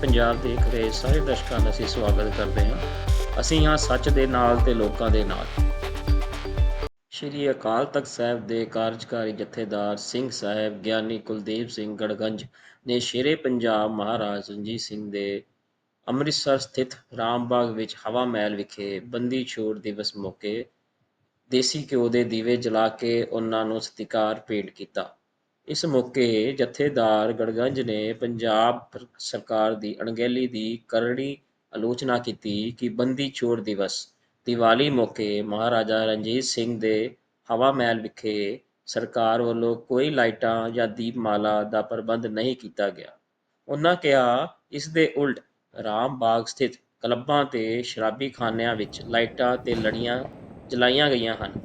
ਪੰਜਾਬ ਦੇਖ ਰਹੇ ਸਾਰੇ ਦਰਸ਼ਕਾਂ ਦਾ ਅਸੀਂ ਸਵਾਗਤ ਕਰਦੇ ਹਾਂ। ਅਸੀਂ ਹਾਂ ਸੱਚ ਦੇ ਨਾਲ ਤੇ ਲੋਕਾਂ ਦੇ ਨਾਲ। ਸ਼੍ਰੀ ਅਕਾਲ ਤਖਤ ਸਾਹਿਬ ਦੇ ਕਾਰਜਕਾਰੀ ਜਥੇਦਾਰ ਸਿੰਘ ਸਾਹਿਬ, ਗਿਆਨੀ ਕੁਲਦੀਪ ਸਿੰਘ ਗੜਗੰਜ ਨੇ ਸ਼ੇਰੇ ਪੰਜਾਬ ਮਹਾਰਾਜ ਰਣਜੀਤ ਸਿੰਘ ਦੇ ਅੰਮ੍ਰਿਤਸਰ ਸਥਿਤ ਰਾਮਬਾਗ ਵਿੱਚ ਹਵਾ ਮਹਿਲ ਵਿਖੇ ਬੰਦੀ ਛੋੜ ਦਿਵਸ ਮੌਕੇ ਦੇਸੀ ਘਿਓ ਦੇ ਦੀਵੇ ਜਲਾ ਕੇ ਉਹਨਾਂ ਨੂੰ ਸਤਿਕਾਰ ਭੇਟ ਕੀਤਾ। ਇਸ ਮੌਕੇ ਜਥੇਦਾਰ ਗੜਗੰਜ ਨੇ ਪੰਜਾਬ ਸਰਕਾਰ ਦੀ ਅਣਗਹਿਲੀ ਦੀ ਕਰੜੀ ਆਲੋਚਨਾ ਕੀਤੀ ਕਿ ਬੰਦੀ ਛੋੜ ਦਿਵਸ, ਦੀਵਾਲੀ ਮੌਕੇ ਮਹਾਰਾਜਾ ਰਣਜੀਤ ਸਿੰਘ ਦੇ ਹਵਾ ਮਹਿਲ ਵਿਖੇ ਸਰਕਾਰ ਵੱਲੋਂ ਕੋਈ ਲਾਈਟਾਂ ਜਾਂ ਦੀਪਮਾਲਾ ਦਾ ਪ੍ਰਬੰਧ ਨਹੀਂ ਕੀਤਾ ਗਿਆ। ਉਹਨਾਂ ਕਿਹਾ, ਇਸ ਦੇ ਉਲਟ ਰਾਮ ਬਾਗ ਸਥਿਤ ਕਲੱਬਾਂ ਤੇ ਸ਼ਰਾਬੀ ਖਾਨਿਆਂ ਵਿੱਚ ਲਾਈਟਾਂ ਤੇ ਲੜੀਆਂ ਜਲਾਈਆਂ ਗਈਆਂ ਹਨ।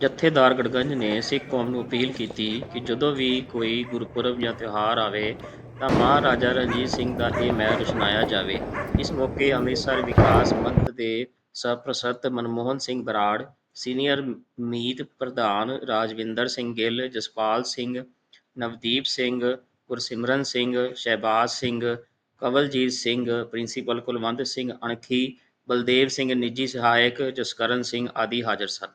ਜਥੇਦਾਰ ਗੜਗੰਜ ਨੇ ਸਿੱਖ ਕੌਮ ਨੂੰ ਅਪੀਲ ਕੀਤੀ ਕਿ ਜਦੋਂ ਵੀ ਕੋਈ ਗੁਰਪੁਰਬ ਜਾਂ ਤਿਉਹਾਰ ਆਵੇ ਤਾਂ ਮਹਾਰਾਜਾ ਰਣਜੀਤ ਸਿੰਘ ਦਾ ਇਹ ਮਹਿਲ ਰੁਸ਼ਨਾਇਆ ਜਾਵੇ। ਇਸ ਮੌਕੇ ਅੰਮ੍ਰਿਤਸਰ ਵਿਕਾਸ ਮੰਚ ਦੇ ਸਰਪ੍ਰਸਤ ਮਨਮੋਹਨ ਸਿੰਘ ਬਰਾੜ, ਸੀਨੀਅਰ ਮੀਤ ਪ੍ਰਧਾਨ ਰਾਜਵਿੰਦਰ ਸਿੰਘ ਗਿੱਲ, ਜਸਪਾਲ ਸਿੰਘ, ਨਵਦੀਪ ਸਿੰਘ, ਗੁਰਸਿਮਰਨ ਸਿੰਘ, ਸ਼ਹਿਬਾਜ਼ ਸਿੰਘ, ਕਵਲਜੀਤ ਸਿੰਘ, ਪ੍ਰਿੰਸੀਪਲ ਕੁਲਵੰਤ ਸਿੰਘ ਅਣਖੀ, ਬਲਦੇਵ ਸਿੰਘ ਨਿੱਜੀ ਸਹਾਇਕ, ਜਸਕਰਨ ਸਿੰਘ ਆਦਿ ਹਾਜ਼ਰ ਸਨ।